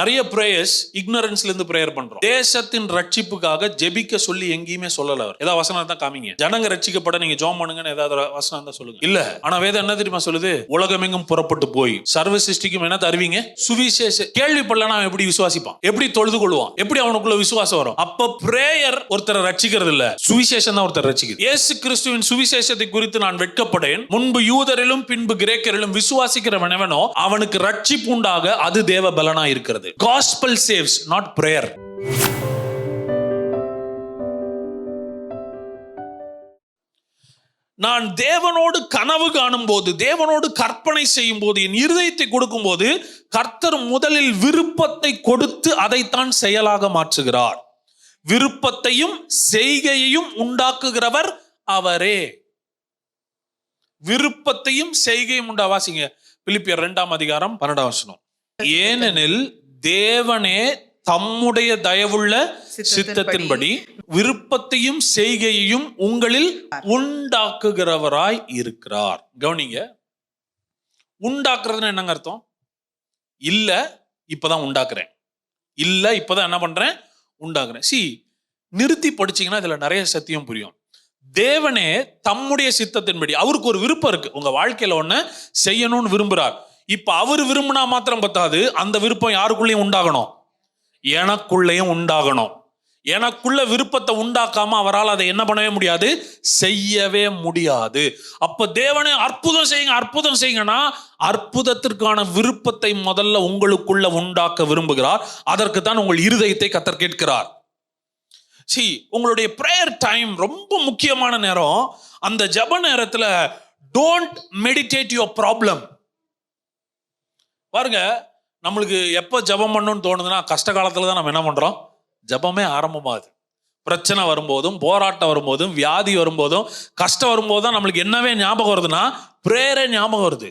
நிறைய ப்ரேயர்ஸ் இக்னரன்ஸ்ல இருந்து பண்ணுறோம் பண்றோம். தேசத்தின் ரட்சிப்புக்காக ஜெபிக்க சொல்லி எங்கேயுமே சொல்லல அவர். ஏதாவது வசனம் தான் காமிங்க. ஜனங்க ரட்சிக்கப்பட நீங்க ஜோம் பண்ணுங்கன்னு ஏதாவது வசனம் தான் சொல்லுங்க. இல்ல. ஆனா வேதம் என்ன தெரியுமா சொல்லுது? உலகமெங்கும் புறப்பட்டு போய். சர்வ சிருஷ்டிக்கும் என்ன தருவீங்க? சுவிசேஷ கேள்விப்படலனா அவன் எப்படி விசுவாசிப்பான்? எப்படி தொழுது கொள்வான்? எப்படி அவனுக்குள்ள விசுவாசம் வரும்? அப்ப பிரேயர் ஒருத்தரை ரட்சிக்கிறது இல்ல. சுவிசேஷம் தான் ஒருத்தர் ரட்சிக்குது. இயேசு கிறிஸ்துவின் சுவிசேஷத்தை குறித்து நான் வெட்கப்படேன். முன்பு யூதரிலும் பின்பு கிரேக்கரிலும் விசுவாசிக்கிறவனவனோ அவனுக்கு ரட்சிப்பு உண்டாக அது தேவ பலனா இருக்கிறது. காஸ்பல் சேவ்ஸ் நாட் பிரேயர் நான் தேவனோடு கனவு காணும் போது தேவனோடு கற்பனை செய்யும் போது என் இருதயத்தை கொடுக்கும்போது கர்த்தர் முதலில் விருப்பத்தை கொடுத்து அதைத்தான் செயலாக மாற்றுகிறார். விருப்பத்தையும் செய்கையையும் உண்டாக்குகிறவர் அவரே. விருப்பத்தையும் செய்கையும் உண்டா வாசிங்க. பிலிப்பியர் இரண்டாம் அதிகாரம் பன்னெண்டாம் வசனம். ஏனெனில் தேவனே தம்முடைய தயவுள்ள சித்தத்தின்படி விருப்பத்தையும் செய்கையையும் உங்களில் உண்டாக்குகிறவராய் இருக்கிறார். கவனிங்க. உண்டாக்குறதுன்னு என்னங்க அர்த்தம்? இல்ல இப்பதான் உண்டாக்குறேன். இல்ல இப்பதான் என்ன பண்றேன்? உண்டாக்குறேன். சி நிறுத்தி படிச்சீங்கன்னா இதுல நிறைய சத்தியம் புரியும். தேவனே தம்முடைய சித்தத்தின்படி அவருக்கு ஒரு விருப்பம் இருக்கு. உங்க வாழ்க்கையில ஒண்ணு செய்யணும்னு விரும்புறார். இப்போ அவர் விரும்பினா மாத்திரம் பத்தாது. அந்த விருப்பம் யாருக்குள்ளேயும் உண்டாகணும். எனக்குள்ளேயும் உண்டாகணும். எனக்குள்ள விருப்பத்தை உண்டாக்காம அவரால் அதை என்ன பண்ணவே முடியாது? செய்யவே முடியாது. அப்ப தேவனே அற்புதம் செய்யுங்க அற்புதம் செய்யுங்கன்னா அற்புதத்திற்கான விருப்பத்தை முதல்ல உங்களுக்குள்ள உண்டாக்க விரும்புகிறார். அதற்கு தான் உங்கள் இருதயத்தை கத்தர் கேட்கிறார். சி உங்களுடைய ப்ரேயர் டைம் ரொம்ப முக்கியமான நேரம். அந்த ஜப நேரத்தில் டோன்ட் மெடிடேட் யுவர் ப்ராப்ளம் பாருங்க நம்மளுக்கு எப்போ ஜபம் பண்ணணும்னு தோணுதுன்னா கஷ்ட காலத்தில் தான் நம்ம என்ன பண்ணுறோம் ஜபமே ஆரம்பமாகுது. பிரச்சனை வரும்போதும் போராட்டம் வரும்போதும் வியாதி வரும்போதும் கஷ்டம் வரும்போது தான் நம்மளுக்கு என்னவே ஞாபகம் வருதுன்னா ப்ரேயரே ஞாபகம் வருது.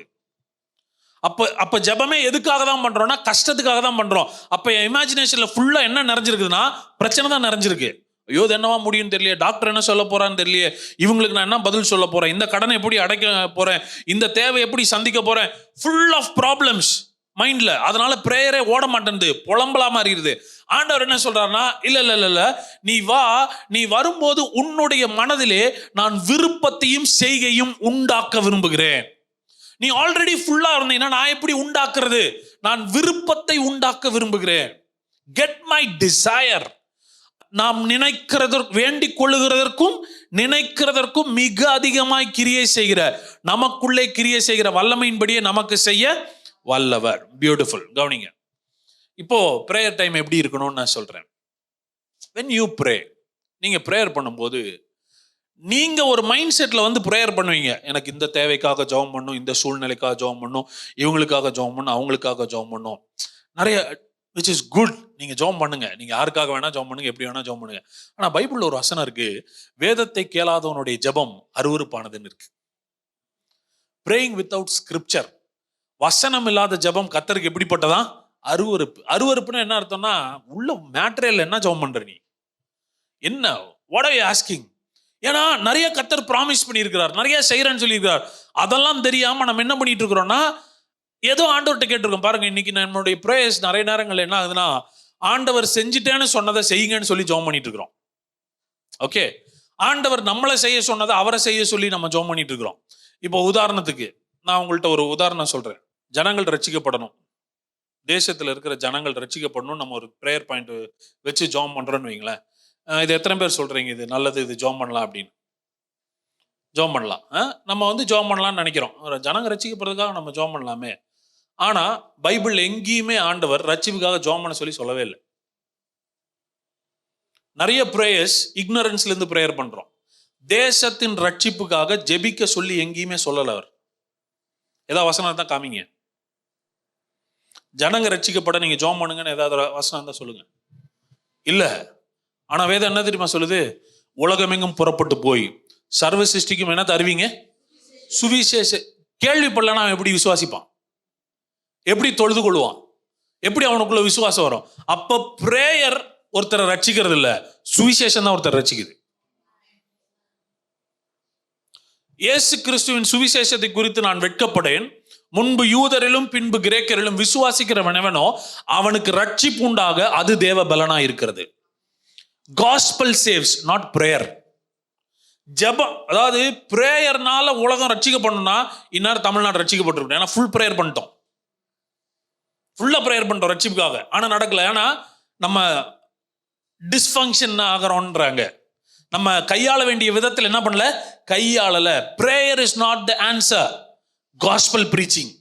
அப்போ அப்போ ஜபமே எதுக்காக தான் பண்ணுறோம்னா கஷ்டத்துக்காக தான் பண்ணுறோம் அப்போ என் இமேஜினேஷனில் ஃபுல்லாக என்ன நிறைஞ்சிருக்குதுன்னா பிரச்சனை தான் நிறைஞ்சிருக்கு. ஐயோ இது என்னவா முடியும்னு தெரியல டாக்டர் என்ன சொல்ல போறான்னு தெரியல இவங்களுக்கு நான் என்ன பதில் சொல்ல போறேன்? இந்த கடனை எப்படி அடைக்க போறேன்? இந்த தேவை எப்படி சந்திக்க போறேன்? ஃபுல் ஆஃப் ப்ராப்ளம்ஸ் மைண்டில் அதனால ப்ரேயரே ஓட மாட்டேன்து புலம்பலா மாறிடுது ஆண்டவர் என்ன சொல்றாருன்னா இல்லை இல்லை இல்லை இல்லை. நீ வா. நீ வரும்போது உன்னுடைய மனதிலே நான் விருப்பத்தையும் செய்கையும் உண்டாக்க விரும்புகிறேன். நீ ஆல்ரெடி ஃபுல்லா இருந்தீங்கன்னா நான் எப்படி உண்டாக்குறது? நான் விருப்பத்தை உண்டாக்க விரும்புகிறேன். கெட் மை டிசையர் நாம் நினைக்கிறதற்கு வேண்டிக் கொள்ளுகிறதற்கும் நினைக்கிறதற்கும் மிக அதிகமாய் கிரியை செய்கிற நமக்குள்ளே கிரியை செய்கிற வல்லமையின்படியே நமக்கு செய்ய வல்லவர். பியூட்டிஃபுல் கவனிங்க. இப்போ ப்ரேயர் டைம் எப்படி இருக்கணும்னு நான் சொல்றேன். வென் யூ ப்ரே நீங்க ப்ரேயர் பண்ணும்போது நீங்க ஒரு மைண்ட் செட்ல வந்து ப்ரேயர் பண்ணுவீங்க. எனக்கு இந்த தேவைக்காக ஜெபம் பண்ணும் இந்த சூழ்நிலைக்காக ஜெபம் பண்ணும் இவங்களுக்காக ஜெபம் பண்ணும் அவங்களுக்காக ஜெபம் பண்ணும். நிறைய விச் இஸ் குட் நீங்க ஜெபம் பண்ணுங்க. நீங்க யாருக்காக வேணா ஜோம் பண்ணுங்க எப்படி வேணா ஜோம் பண்ணுங்க. ஆனா பைபிள் ஒரு வசனம் இருக்கு. வேதத்தை கேளாதவனுடைய ஜெபம் அருவருப்பானதுன்னு இருக்கு. ப்ரேயிங் வித்தவுட் ஸ்கிரிப்சர் வசனம் இல்லாத ஜெபம் கத்தருக்கு எப்படிப்பட்டதா? அருவருப்பு. அருவறுப்புன்னு என்ன அர்த்தம்னா உள்ள மேட்ரியல் என்ன ஜபம் பண்ற நீ? என்ன? வாட் ஆர் ஆஸ்கிங் ஏன்னா நிறைய கத்தர் ப்ராமிஸ் பண்ணியிருக்கிறார். நிறைய செய்யறேன்னு சொல்லியிருக்கிறார். அதெல்லாம் தெரியாம நம்ம என்ன பண்ணிட்டு இருக்கிறோம்னா ஏதோ ஆண்டவர்கிட்ட கேட்டிருக்கோம். பாருங்க இன்னைக்கு நம்மளுடைய ப்ரேயர்ஸ் நிறைய நேரங்கள் என்ன ஆகுதுன்னா ஆண்டவர் செஞ்சுட்டேன்னு சொன்னதை செய்யுங்கன்னு சொல்லி ஜோம் பண்ணிட்டு இருக்கிறோம். ஓகே ஆண்டவர் நம்மளை செய்ய சொன்னதை அவரை செய்ய சொல்லி நம்ம ஜோம் பண்ணிட்டு இருக்கிறோம். இப்போ உதாரணத்துக்கு நான் உங்கள்கிட்ட ஒரு உதாரணம் சொல்றேன். ஜனங்கள் ரட்சிக்கப்படணும் தேசத்தில் இருக்கிற ஜனங்கள் ரட்சிக்கப்படணும் நம்ம ஒரு ப்ரேயர் பாயிண்ட் வச்சு ஜாம் பண்ணுறோன்னு வைங்களேன். இது எத்தனை பேர் சொல்கிறீங்க இது? நல்லது இது ஜாம் பண்ணலாம் அப்படின்னு. ஜாம் பண்ணலாம். நம்ம வந்து ஜோம் பண்ணலாம்னு நினைக்கிறோம். ஜனங்கள் ஜனங்க ரட்சிக்கப்படுறதுக்காக நம்ம ஜாம் பண்ணலாமே. ஆனால் பைபிள் எங்கேயுமே ஆண்டவர் ரட்சிப்புக்காக ஜோம் பண்ண சொல்லி சொல்லவே இல்லை. நிறைய ப்ரேயர்ஸ் இக்னரன்ஸ்லேருந்து ப்ரேயர் பண்ணுறோம் தேசத்தின் ரட்சிப்புக்காக ஜெபிக்க சொல்லி எங்கேயுமே சொல்லலை அவர். ஏதாவது வசனம் தான் காமிங்க. ஜனங்க ரட்சிக்கப்பட நீங்க ஜோம் பண்ணுங்கன்னு ஏதாவது வசனம் தான் சொல்லுங்க. இல்ல. ஆனா வேதம் என்ன தெரியுமா சொல்லுது? உலகமெங்கும் புறப்பட்டு போய். சர்வ சிருஷ்டிக்கும் என்ன தருவீங்க சுவிசேஷ கேள்விப்படலன்னா அவன் எப்படி விசுவாசிப்பான்? எப்படி தொழுது கொள்வான்? எப்படி அவனுக்குள்ள விசுவாசம் வரும்? அப்ப பிரேயர் ஒருத்தரை ரட்சிக்கிறது இல்ல சுவிசேஷம் தான் ஒருத்தர் ரட்சிக்குது. இயேசு கிறிஸ்துவின் சுவிசேஷத்தை குறித்து நான் வெட்கப்படேன். முன்பு யூதரிலும் பின்பு கிரேக்கரிலும் விசுவாசிக்கிறவனவனோ அவனுக்கு ரட்சிப்பு உண்டாக அது தேவ பலனா இருக்கிறது. காஸ்பல் சேவ்ஸ் நாட் பிரேயர் ஜெபம் அதாவது பிரேயர்னால உலகம் ரட்சிக்கப்படணும்னா இந்நேரம் தமிழ்நாடு ரட்சிக்கப்பட்டிருக்கணும் ஏன்னா ஃபுல் ப்ரேயர் பண்ணிட்டோம். ஃபுல்லாக ப்ரேயர் பண்ணிட்டோம் ரட்சிப்புக்காக ஆனால் நடக்கல. ஏன்னா நம்ம டிஸ்ஃபங்க்ஷன் ஆகிறோன்றாங்க நம்ம கையாள வேண்டிய விதத்தில் என்ன பண்ணல? கையாளல. Prayer is not the answer gospel preaching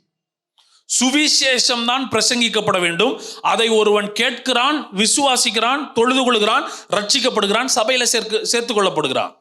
சுவிசேஷம் தான் பிரசங்கிக்கப்பட வேண்டும். அதை ஒருவன் கேட்கிறான் விசுவாசிக்கிறான் தொழுது கொள்கிறான் ரட்சிக்கப்படுகிறான் சபையில சேர்க்கு சேர்த்துக் கொள்ளப்படுகிறான்.